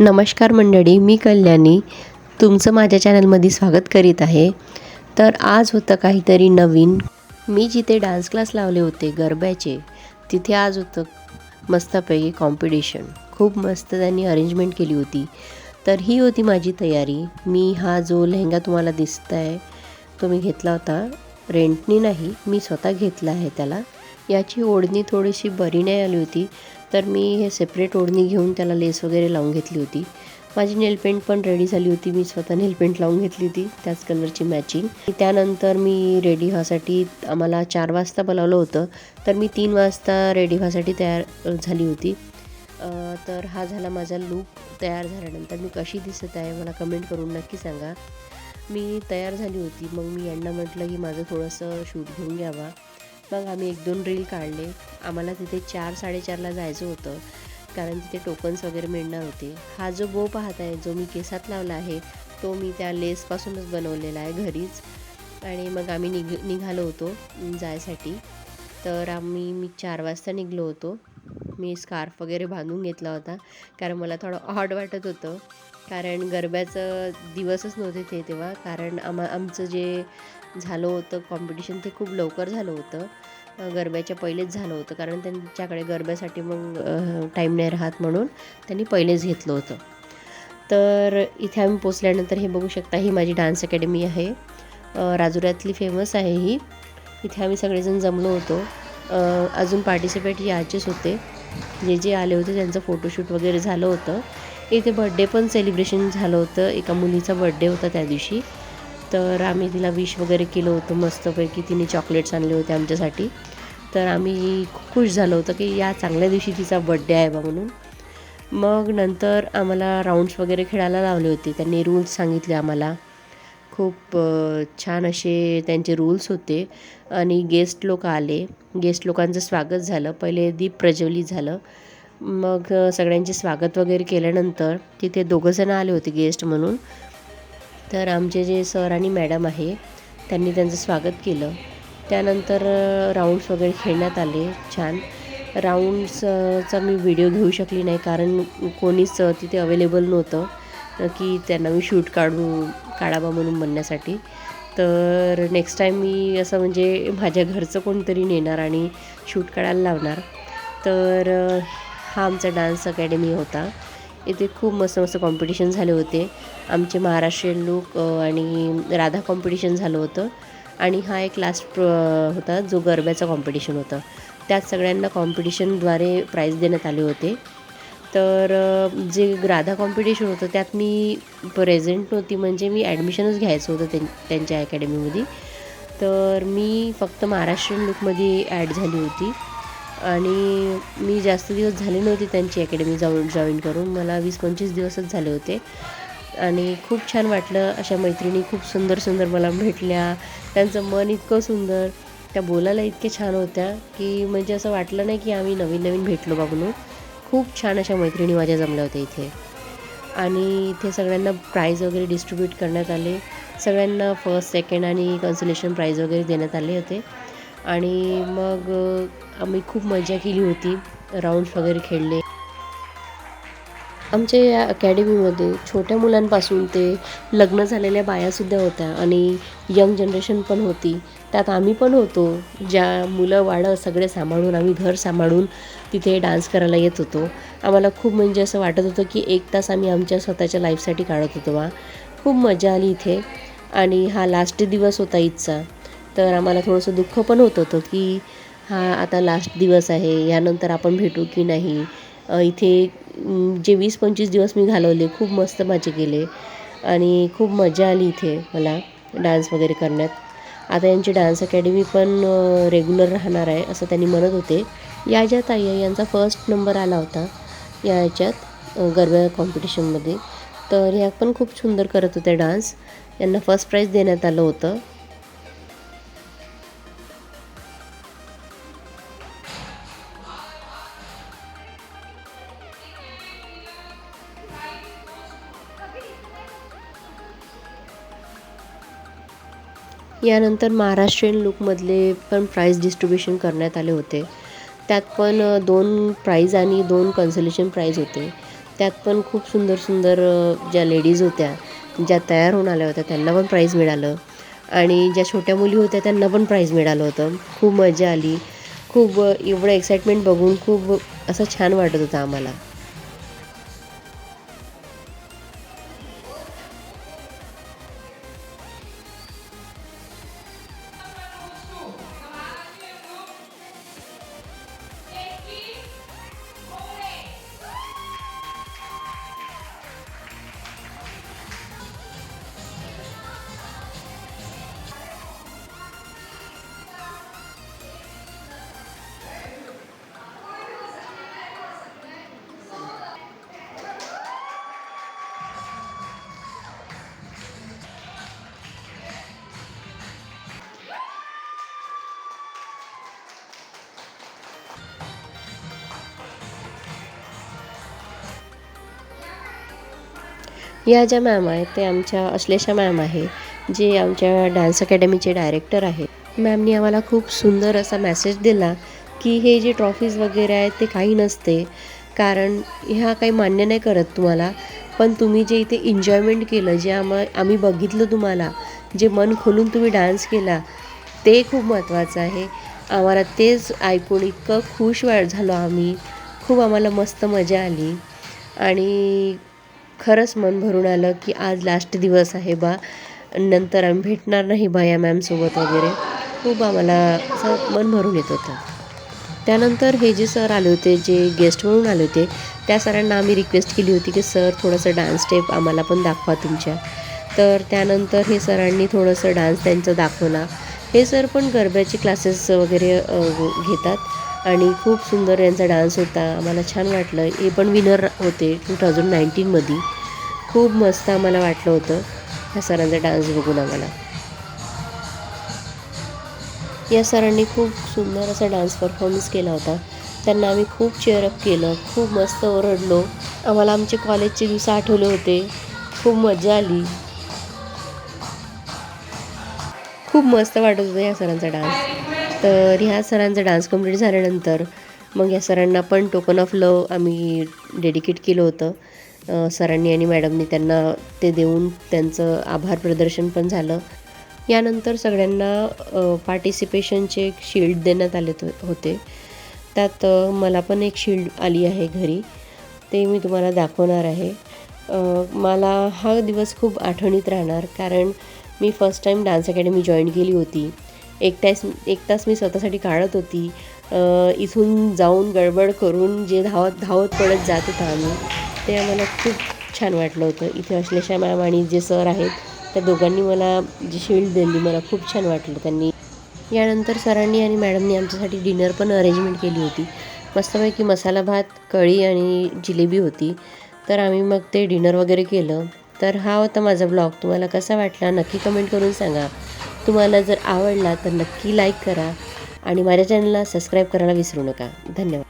नमस्कार मंडळी मी कल्याणी. तुमचं माझ्या चॅनलमध्ये स्वागत करीत आहे. तर आज होतं काहीतरी नवीन. मी जिथे डान्स क्लास लावले होते गरब्याचे तिथे आज होतं मस्तपैकी कॉम्पिटिशन खूप मस्त त्यांनी अरेंजमेंट केली होती. तर ही होती माझी तयारी. मी हा जो लेहंगा तुम्हाला दिसत आहे तो मी घेतला होता. रेंटनी नाही मी स्वतः घेतला आहे त्याला. याची ओढणी थोडीशी बरी नाही आली होती. तर मी हे सेपरेट ओढणी घेऊन त्याला लेस वगैरे लावून घेतली होती. माझी नेलपेंट पण रेडी झाली होती. मी स्वतः नेलपेंट लावून घेतली होती. त्याच कलरची मॅचिंग त्यानंतर मी रेडी व्हासाठी आम्हाला चार वाजता बोलावलं होतं. तर मी तीन वाजता रेडी व्हासाठी तयार झाली होती. तर हा झाला माझा लूक तयार झाल्यानंतर मी कशी दिसत आहे मला कमेंट करून नक्की सांगा. मी तयार झाली होती. मग मी यांना म्हटलं की माझं थोडंसं शूट घेऊन घ्यावा. मग आम्ही एक दोन रील काढले. आम्हाला तिथे चार साडेचारला जायचं होतं. कारण तिथे टोकन्स वगैरे मिळणार होते. हा जो बो पाहत आहे जो मी केसात लावला आहे तो मी त्या लेसपासूनच बनवलेला आहे घरीच. आणि मग आम्ही निघ निघालो होतो जायसाठी. तर आम्ही मी चार वाजता निघलो होतो. मी स्कार्फ वगैरे बांधून घेतला होता. कारण मला थोडं ऑड वाटत होतं. कारण गरब्याचं दिवसच नव्हते ते तेव्हा. कारण आमा आमचं जे झालं होतं कॉम्पिटिशन ते खूप लवकर झालं होतं. गरब्याच्या पहिलेच झालं होतं. कारण त्यांच्याकडे गरब्यासाठी मग टाईम नाही राहत म्हणून त्यांनी पहिलेच घेतलं होतं. तर इथे आम्ही पोचल्यानंतर हे बघू शकता ही माझी डान्स अकॅडमी आहे. राजुऱ्यातली फेमस आहे ही. इथे आम्ही सगळेजण जमलो होतो. अजून पार्टिसिपेट याचेच होते. जे जे आले होते त्यांचं फोटोशूट वगैरे झालं होतं. इथे बड्डे पण सेलिब्रेशन झालं होतं. एका मुलीचा बड्डे होता त्या दिवशी. तर आम्ही तिला विश वगैरे केलं होतं मस्तपैकी. तिने चॉकलेट्स आणले होते आमच्यासाठी. तर आम्ही खुश झालो होतं की या चांगल्या दिवशी तिचा बड्डे आहे बा म्हणून. मग नंतर आम्हाला राऊंड्स वगैरे खेळायला लावले होते. त्यांनी रूल्स सांगितले आम्हाला. खूप छान असे त्यांचे रूल्स होते. आणि गेस्ट लोक आले. गेस्ट लोकांचं स्वागत झालं. पहिले दीप प्रज्वलित झालं. मग सगळ्यांचे स्वागत वगैरे केल्यानंतर तिथे दोघंजणं आले होते गेस्ट म्हणून. तर आमचे जे सर आणि मॅडम आहे त्यांनी त्यांचं स्वागत केलं. त्यानंतर राऊंड्स वगैरे खेळण्यात आले. छान. राऊंड्सचा मी व्हिडिओ घेऊ शकली नाही कारण कोणीच तिथे अवेलेबल नव्हतं. की त्यांना मी शूट काढू काढावा म्हणून म्हणण्यासाठी. तर नेक्स्ट टाईम मी असं म्हणजे माझ्या घरचं कोणतरी नेणार आणि शूट काढायला लावणार. तर हा आमचा डान्स अकॅडमी होता. इथे खूप मस्त मस्त कॉम्पिटिशन झाले होते. आमचे महाराष्ट्रीयन लोक आणि राधा कॉम्पिटिशन झालं होतं. आणि हा एक लास्ट प्र होता जो गरब्याचं कॉम्पिटिशन होतं. त्यात सगळ्यांना कॉम्पिटिशनद्वारे प्राईज देण्यात आले होते. तर जे राधा कॉम्पिटिशन होतं त्यात मी प्रेझेंट नव्हती. म्हणजे मी ॲडमिशनच घ्यायचं होतं त्यां त्यांच्या अकॅडमीमध्ये तर मी फक्त महाराष्ट्रीयन लुकमध्ये ॲड झाली होती. आणि मी जास्त दिवस झाले नव्हते त्यांची अकॅडमी जाऊन जॉईन करून. मला वीस पंचवीस दिवसच झाले होते. आणि खूप छान वाटलं. अशा मैत्रिणी खूप सुंदर सुंदर मला भेटल्या. त्यांचं मन इतकं सुंदर. त्या बोलायला इतके छान होत्या की म्हणजे असं वाटलं नाही की आम्ही नवीन नवीन भेटलो बघून खूप छान अशा मैत्रिणी माझ्या जमल्या होत्या इथे. आणि इथे सगळ्यांना प्राईज वगैरे डिस्ट्रीब्यूट करण्यात आले. सगळ्यांना फर्स्ट सेकंड आणि कन्सुलेशन प्राईज वगैरे देण्यात आले होते. आणि मग आम्ही खूप मजा केली होती. राऊंड्स वगैरे खेळले. आमच्या या अकॅडमीमध्ये छोट्या मुलांपासून ते लग्न झालेल्या बायासुद्धा होत्या आणि यंग जनरेशन पण होती. त्यात आम्ही पण होतो. ज्या मुलं वाडं सगळे सांभाळून आम्ही घर सांभाळून तिथे डान्स करायला येत होतो. आम्हाला खूप म्हणजे असं वाटत होतं की एक तास आम्ही आमच्या स्वतःच्या लाईफसाठी काढत होतो बा. खूप मजा आली इथे. आणि हा लास्ट दिवस होता ईदचा तर आम्हाला थोडंसं दुःख पण होत होतं की हा आता लास्ट दिवस आहे. यानंतर आपण भेटू की नाही? इथे जे वीस पंचवीस दिवस मी घालवले खूप मस्त मजे केले आणि खूप मजा आली इथे मला डान्स वगैरे करण्यात. आता यांची डान्स अकॅडमी पण रेग्युलर राहणार आहे असं त्यांनी म्हणत होते. या ज्या ताई यांचा फर्स्ट नंबर आला होता या ह्याच्यात गरब्या गरबा कॉम्पिटिशनमध्ये तर ह्या पण खूप सुंदर करत होत्या डान्स यांना फर्स्ट प्राईज देण्यात आलं होतं. यानंतर महाराष्ट्रीयन लुकमधले पण प्राईज डिस्ट्रीब्युशन करण्यात आले होते. त्यात पण दोन प्राईज आणि दोन कन्सलेशन प्राईज होते. त्यात पण खूप सुंदर सुंदर ज्या लेडीज होत्या ज्या तयार होऊन आल्या होत्या त्यांना पण प्राईज मिळालं. आणि ज्या छोट्या मुली होत्या त्यांना पण प्राईज मिळालं होतं. खूप मजा आली. खूप एवढं एक्साइटमेंट बघून खूप असं छान वाटत होतं आम्हाला. या ज्या मॅम आहेत ते आमच्या अश्लेषा मॅम आहे जे आमच्या डान्स अकॅडमीचे डायरेक्टर आहेत. मॅमनी आम्हाला खूप सुंदर असा मेसेज दिला की हे जे ट्रॉफीज वगैरे आहेत ते काही नसते. कारण ह्या काही मान्य नाही करत तुम्हाला. पण तुम्ही जे इथे एन्जॉयमेंट केलं जे आम आम्ही बघितलं तुम्हाला जे मन खोलून तुम्ही डान्स केला ते खूप महत्त्वाचं आहे. आम्हाला तेच ऐकून इतकं खुश वा झालो आम्ही. खूप आम्हाला मस्त मजा आली. आणि खरंच मन भरून आलं की आज लास्ट दिवस आहे बा. नंतर आम्ही भेटणार नाही बा या मॅमसोबत वगैरे. हो खूप आम्हाला असं मन भरून येत होतं. त्यानंतर हे जे सर आले होते जे गेस्ट म्हणून आले होते त्या सरांना आम्ही रिक्वेस्ट केली होती की सर थोडंसं डान्स स्टेप आम्हाला पण दाखवा तुमच्या. तर त्यानंतर हे सरांनी थोडंसं डान्स त्यांचं दाखवला. हे सर पण गरब्याचे क्लासेस वगैरे घेतात. आणि खूप सुंदर यांचा डान्स होता. आम्हाला छान वाटलं. हे पण विनर होते टू थाउजंड नाईन्टीनमध्ये खूप मस्त आम्हाला वाटलं होतं. ह्या सरांचा डान्स बघून आम्हाला. या सरांनी खूप सुंदर असा डान्स परफॉर्मन्स केला होता. त्यांना आम्ही खूप चेअरअप केलं. खूप मस्त ओरडलो. आम्हाला आमचे कॉलेजचे दिवस आठवले होते. खूप मजा आली. खूप मस्त वाटत होतं या सरांचा डान्स. तर ह्या सरांचा डान्स कंप्लीट झाल्यानंतर मग या सरांना पण टोकन ऑफ लव आम्ही डेडिकेट केलं होतं. सरांनी आणि मॅडमनी त्यांना ते देऊन त्यांचं आभार प्रदर्शन पण झालं. यानंतर सगळ्यांना पार्टिसिपेशनचे एक शील्ड देण्यात आले होते. त्यात मला पण एक शील्ड आली आहे घरी. ते मी तुम्हाला दाखवणार आहे. मला हा दिवस खूप आठवणीत राहणार कारण मी first time dance academy join केली होती. एक तास एक तास मी स्वतःसाठी काढत होती. इथून जाऊन गडबड करून जे धावत धावत पडत जात होता आम्ही ते आम्हाला खूप छान वाटलं होतं. इथे अश्लेषा मॅम आणि जे सर आहेत त्या दोघांनी मला जी शील्ड दिली मला खूप छान वाटलं त्यांनी. यानंतर सरांनी आणि मॅडमनी आमच्यासाठी डिनर पण अरेंजमेंट केली होती. मस्तपैकी मसाला भात कढी आणि जिलेबी होती. तर आम्ही मग ते डिनर वगैरे केलं. तर हा होता माझा ब्लॉग तुम्हाला कसा वाटला नक्की कमेंट करून सांगा. तुम्हाला जर आवडला तर नक्की लाईक करा आणि माझ्या चॅनलला सबस्क्राईब करायला विसरू नका. धन्यवाद.